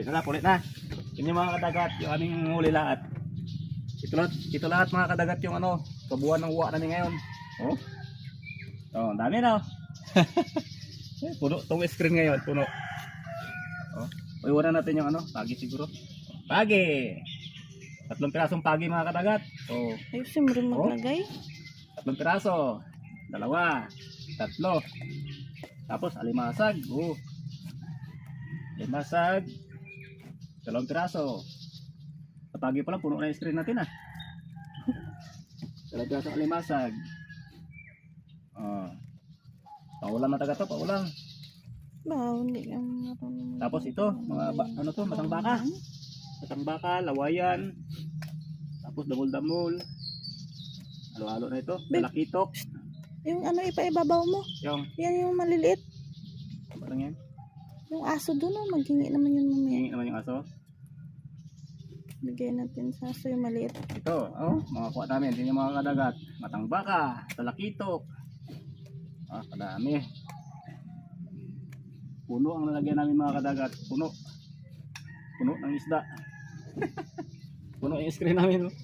Ulit na, ulit na. Yun yung mga kadagat, yung aming huli lahat. Ito lahat, ito lahat mga kadagat yung ano, kabuuan ng uwa namin ngayon. Oh. Oh, dami na. oh. Eh, puno tong screen ngayon, puno. Oh. Iwanan natin yung ano, pagi siguro. Pagi. Tatlong pirasong pagi mga kadagat. Oh, Ayusin mo rin Oh. maglagay. tatlong piraso. Dalawa. Tatlo. Tapos alimasag. Oh. Alimasag. Dalawang piraso. Kapagi pa lang, puno na yung screen natin ah. Dalawang piraso alimasag. Oh. Paulam na taga to, paulam. Ba, hindi marunong. Tapos ito, mga ba, ano to, matang baka. Matang baka, lawayan. Tapos damol-damol. Halo-halo na ito. Malakitok. Yung ano ipaibabaw mo. Yung, Yan yung maliliit. ano lang yan? Yung aso doon, oh, maghingi naman yun mamaya. Hingi naman yung aso. Bigay natin sa aso yung maliit. Ito, oh, mga kuha namin. Ito yung mga kadagat. Matang baka, talakitok. Ah, kadami. Puno ang lalagyan namin mga kadagat. Puno. Puno ng isda. Puno yung screen namin. oh.